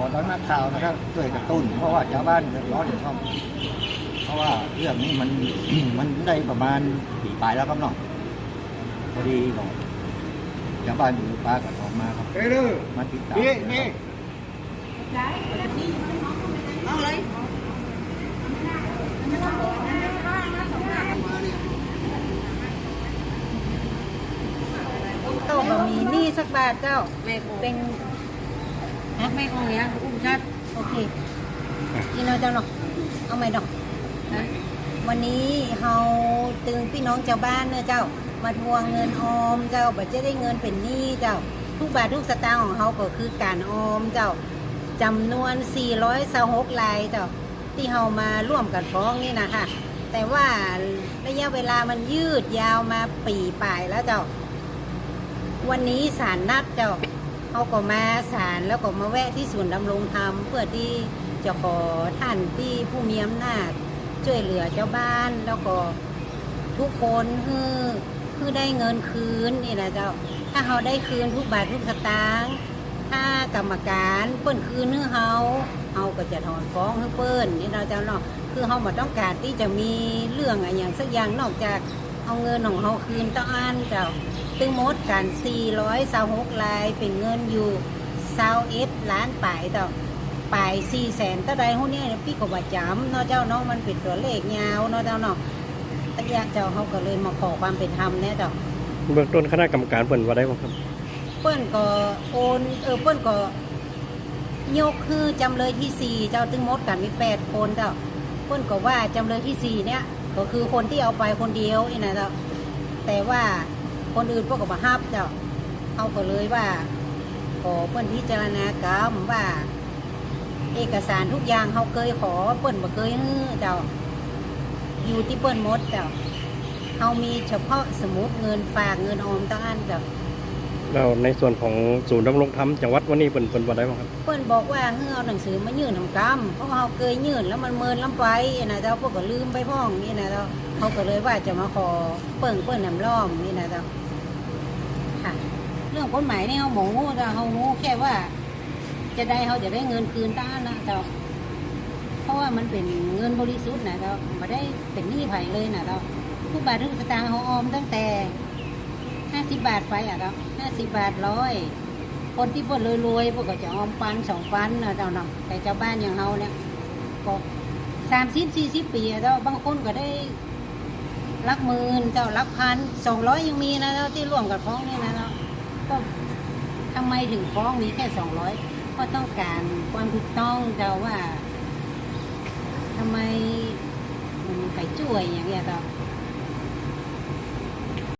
ตอนนักข่าวนะครับช่วยกระตุ้น เพราะว่าชาวบ้านเดือดร้อนอยู่ช่องเพราะว่าเรื่องนี้มันมันได้ประมาณปีปลายแล้วครับน้องพอดีบอกชาวบ้านอยู่ปลากับออกมาครับเอ้ยเด้อมาติดตามนี่นี่เอาเลยโตบะหมี่นี่สักบาทเจ้าแม่กูเป็น ฮักแม่กูเนี่ยอุ้มชัดโอเคกินเอาเจ้าเนาะเอาไหมดอกนะวันนี้เฮาตึงพี่น้องชาวบ้านเนอะเจ้า มาทวงเงินออมเจ้าบัจะได้เงินเป็นหนี้เจ้า ทุกบาททุกสตางค์ของเฮาก็คือการออมเจ้าจำนวน 426รายเจ้าที่เฮามาร่วมกันฟ้องนี่นะคะแต่ว่าระยะเวลามันยืดยาวมาปีป่ายแล้วเจ้า วันนี้ศาลนัดเจ้า เขาก็มาศาลแล้วก็มาแวะที่ศูนย์ดำรงธรรมเพื่อที่จะขอท่านที่ผู้มีอำนาจช่วยเหลือเจ้าบ้านแล้วก็ทุกคนคือคือได้เงินคืนนี่นะเจ้าถ้าเขาได้คืนทุกบาททุกสตางค์ถ้ากรรมการเปิ้นคืนให้อเฮาเฮาก็จะถอนฟ้องให้เปิ้นนี่เราะเจ้าเนาะคือเฮาบ่ต้องการที่จะมีเรื่องอะไรอย่างสักอย่างนอกจากเอาเงินของเฮาคืนต้องอ่านเจ้า ตึงหมดกัน426ลายเป็นเงินอยู่21ล้านปลายต่อปลาย4แสนต่อใดหุ้นเนี่ยพี่ก็ว่าจำเนาะเจ้าเนาะมันเป็นตัวเลขยาวเนาะเจ้าเนาะแต่อยากเจ้าเขาก็เลยมาขอความเป็นธรรมเนี่ยเจ้าเบื้องต้นคณะกรรมการเปิดว่าได้บ้างครับ เปิ้นก็โอนเออเปิ้นก็ยกคือจำเลยที่สี่เจ้าตึงหมดกันมีแปดคนเจ้าเปิ้นก็ว่าจำเลยที่สี่เนี่ยก็คือคนที่เอาไปคนเดียวนี่นะเจ้าแต่ว่า คนอื่นพวกก็มาฮับเจ้าเอาก็เลยว่าขอเปิ้นพิจารณากรรมว่า เอกสารทุกอย่างเขาเคยขอเปิ้นบ่เคยฮื้อเจ้า อยู่ที่เปิ้นมดเจ้าเขามีเฉพาะสมุดเงินฝากเงินออมต้งอันเจ้า แล้วในส่วนของศูนย์ดำรงธรรมจังหวัดวันนี้เปิดเปิดว่าได้บ้างครับเพื่อนบอกว่าเฮ้เอาหนังสือมายื่นทำกรรมเพราะเขาเคยยื่นแล้วมันเมินล้ำไปนะเจ้าพวกก็ลืมไปพ้องนี่นะเจ้าเขาก็เลยว่าจะมาขอเปิ่งเปิ่นน้ำล้อมนี่นะเจ้าค่ะ เรื่องกฎหมายนี่เขาหมงูแต่เขางูแค่ว่า จะได้เขาจะได้เงินคืนต้านนะเจ้าเพราะว่ามันเป็นเงินบริสุทธิ์นะเจ้าไม่ได้เป็นหนี้ไผ่เลยนะเจ้าทุกบาททุกสตางค์เขาออมตั้งแต่ ห้าสิบบาทไปอะเจ้าห้าสิบบาทร้อยคนที่พวกรวยๆพวกก็จะออมปันสองปันนะเจ้าเนาะแต่เจ้าบ้านอย่างเราเนี่ยก็สามสิบสี่สิบปีอะเจ้าบางคนก็ได้รักหมื่นเจ้ารักพันสองร้อยยังมีนะเจ้าที่ร่วมกับฟ้องนี่นะเนาะก็ทำไมถึงฟ้องมีแค่สองร้อยก็ต้องการความถูกต้องเจ้าว่าทำไมมันไปช่วยอย่างเงี้ยเจ้า